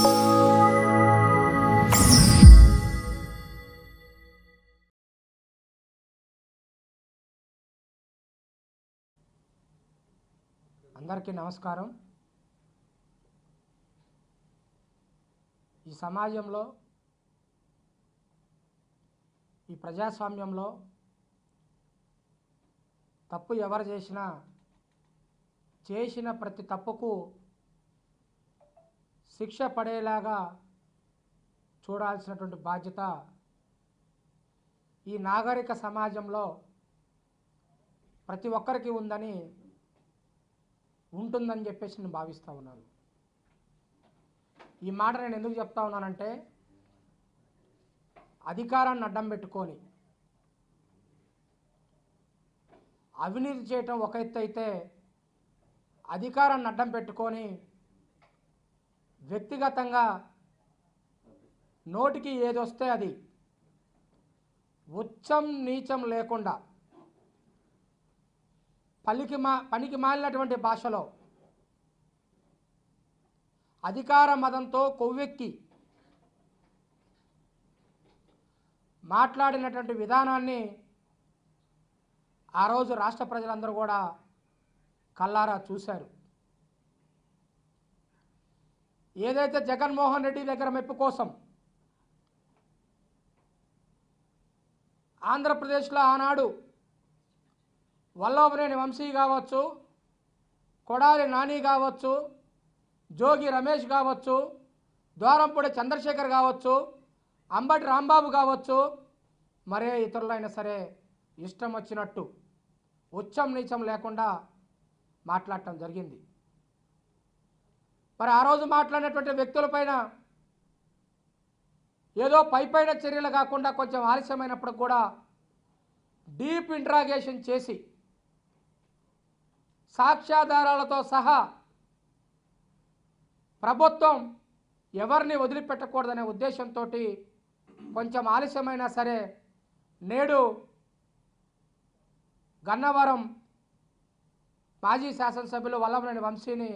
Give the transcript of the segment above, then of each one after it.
అందరికీ నమస్కారం. ఈ సమాజంలో ఈ ప్రజాస్వామ్యంలో తప్పు ఎవరు చేసినా చేసిన ప్రతి తప్పుకు శిక్ష పడేలాగా చూడాల్సినటువంటి బాధ్యత ఈ నాగరిక సమాజంలో ప్రతి ఒక్కరికి ఉందని ఉంటుందని చెప్పేసి నేను భావిస్తూ ఉన్నాను. ఈ మాట నేను ఎందుకు చెప్తా ఉన్నానంటే అధికారాన్ని అడ్డం పెట్టుకొని అవినీతి చేయటం ఒక ఎత్తు అయితే అధికారాన్ని అడ్డం పెట్టుకొని వ్యక్తిగతంగా నోటికి ఏదొస్తే అది. ఉచ్చం నీచం లేకుండా పలికి మా పనికి మాలినటువంటి భాషలో అధికార మదంతో కొవ్వెక్కి మాట్లాడినటువంటి విధానాన్ని ఆ రోజు రాష్ట్ర ప్రజలందరూ కూడా కల్లారా చూశారు. ఏదైతే జగన్మోహన్ రెడ్డి దగ్గర మెప్పు కోసం ఆంధ్రప్రదేశ్లో ఆనాడు వల్లభనేని వంశీ కావచ్చు కొడాలి నాని కావచ్చు జోగి రమేష్ కావచ్చు ద్వారంపూడి చంద్రశేఖర్ కావచ్చు అంబటి రాంబాబు కావచ్చు మరే ఇతరులైనా సరే ఇష్టం వచ్చినట్టు ఉచ్చం నీచం లేకుండా మాట్లాడటం జరిగింది. మరి ఆ రోజు మాట్లాడినటువంటి వ్యక్తులపైన ఏదో పై పైన చర్యలు కాకుండా కొంచెం ఆలస్యమైనప్పుడు కూడా డీప్ ఇంట్రాగేషన్ చేసి సాక్ష్యాధారాలతో సహా ప్రభుత్వం ఎవరిని వదిలిపెట్టకూడదనే ఉద్దేశంతో కొంచెం ఆలస్యమైనా సరే నేడు గన్నవరం మాజీ శాసనసభ్యులు వల్లభనేని వంశీని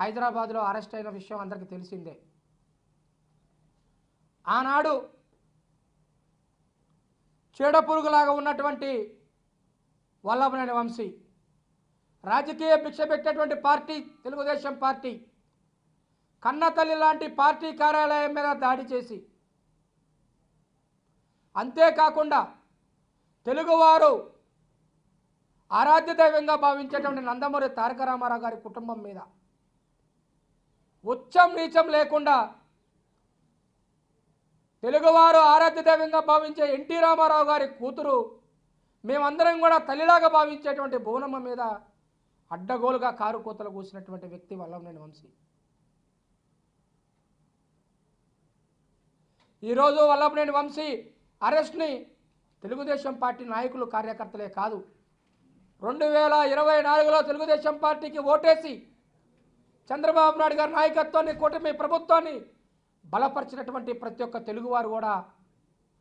హైదరాబాద్లో అరెస్ట్ అయిన విషయం అందరికీ తెలిసిందే. ఆనాడు చీడపురుగులాగా ఉన్నటువంటి వల్లభనేని వంశీ రాజకీయ భిక్ష పెట్టేటువంటి పార్టీ తెలుగుదేశం పార్టీ కన్నతల్లి లాంటి పార్టీ కార్యాలయం మీద దాడి చేసి అంతేకాకుండా తెలుగువారు ఆరాధ్య దైవంగా భావించేటువంటి నందమూరి తారక రామారావు గారి కుటుంబం మీద ఉచ్చం నీచం లేకుండా తెలుగువారు ఆరాధ్య దైవంగా భావించే ఎన్టీ రామారావు గారి కూతురు మేమందరం కూడా తల్లిలాగా భావించేటువంటి భువనమ్మ మీద అడ్డగోలుగా కారు కూతలు కూసినటువంటి వ్యక్తి వల్లంనేని వంశీ. ఈరోజు వల్లభనేని వంశీ అరెస్ట్ని తెలుగుదేశం పార్టీ నాయకులు కార్యకర్తలే కాదు. రెండు వేల ఇరవై నాలుగులో తెలుగుదేశం పార్టీకి ఓటేసి చంద్రబాబు నాయుడు గారి నాయకత్వాన్ని కూటమి ప్రభుత్వాన్ని బలపరిచినటువంటి ప్రతి ఒక్క తెలుగువారు కూడా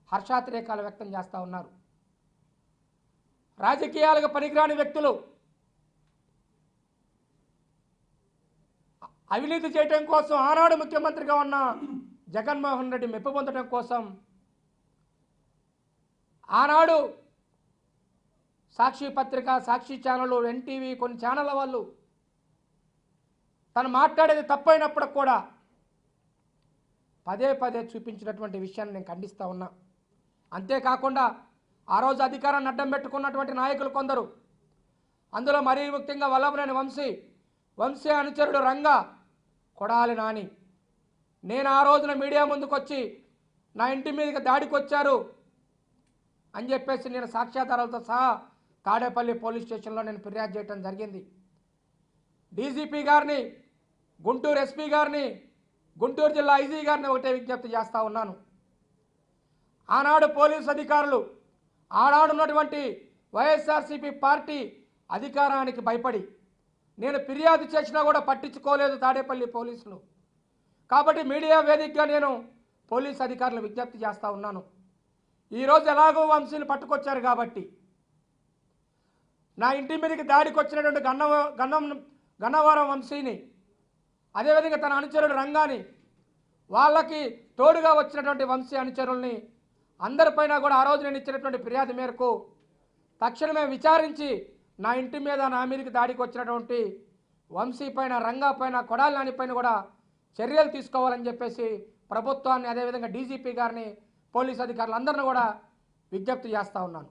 హర్షాతిరేకాలు వ్యక్తం చేస్తూ ఉన్నారు. రాజకీయాలకు పనికిరాని వ్యక్తులు అవినీతి చేయటం కోసం ఆనాడు ముఖ్యమంత్రిగా ఉన్న జగన్మోహన్ రెడ్డి మెప్పు పొందడం కోసం ఆనాడు సాక్షి పత్రిక సాక్షి ఛానల్ ఎన్టీవీ కొన్ని ఛానళ్ళ వాళ్ళు తను మాట్లాడేది తప్పైనప్పుడు కూడా పదే పదే చూపించినటువంటి విషయాన్ని నేను ఖండిస్తూ ఉన్నా. అంతేకాకుండా ఆ రోజు అధికారాన్ని అడ్డం పెట్టుకున్నటువంటి నాయకులు కొందరు. అందులో మరీ ముఖ్యంగా వల్లభనేని వంశీ వంశీ అనుచరుడు రంగా కొడాలి నాని. నేను ఆ రోజున మీడియా ముందుకు వచ్చి నా ఇంటి మీదకి దాడికి వచ్చారు అని చెప్పేసి నేను సాక్ష్యాధారాలతో సహా తాడేపల్లి పోలీస్ స్టేషన్లో నేను ఫిర్యాదు చేయడం జరిగింది. డీజీపీ గారిని గుంటూరు ఎస్పీ గారిని గుంటూరు జిల్లా ఐజీ గారిని ఒకటే విజ్ఞప్తి చేస్తూ ఉన్నాను. ఆనాడు పోలీసు అధికారులు ఆనాడున్నటువంటి వైఎస్ఆర్సీపీ పార్టీ అధికారానికి భయపడి నేను ఫిర్యాదు చేసినా కూడా పట్టించుకోలేదు తాడేపల్లి పోలీసులు. కాబట్టి మీడియా వేదికగా నేను పోలీస్ అధికారులు విజ్ఞప్తి చేస్తూ ఉన్నాను. ఈరోజు ఎలాగో వంశీని పట్టుకొచ్చారు కాబట్టి నా ఇంటి మీదకి దాడికి వచ్చినటువంటి గన్న గన్నం గన్నవరం వంశీని అదేవిధంగా తన అనుచరుడు రంగాని వాళ్ళకి తోడుగా వచ్చినటువంటి వంశీ అనుచరుల్ని అందరిపైన కూడా ఆ రోజు నేను ఇచ్చినటువంటి ఫిర్యాదు మేరకు తక్షణమే విచారించి నా ఇంటి మీద నా మీదకి దాడికి వచ్చినటువంటి వంశీ పైన రంగా పైన కొడాలి నాని పైన కూడా చర్యలు తీసుకోవాలని చెప్పేసి ప్రభుత్వాన్ని అదేవిధంగా డీజీపీ గారిని పోలీస్ అధికారులందరినీ కూడా విజ్ఞప్తి చేస్తూ ఉన్నాను.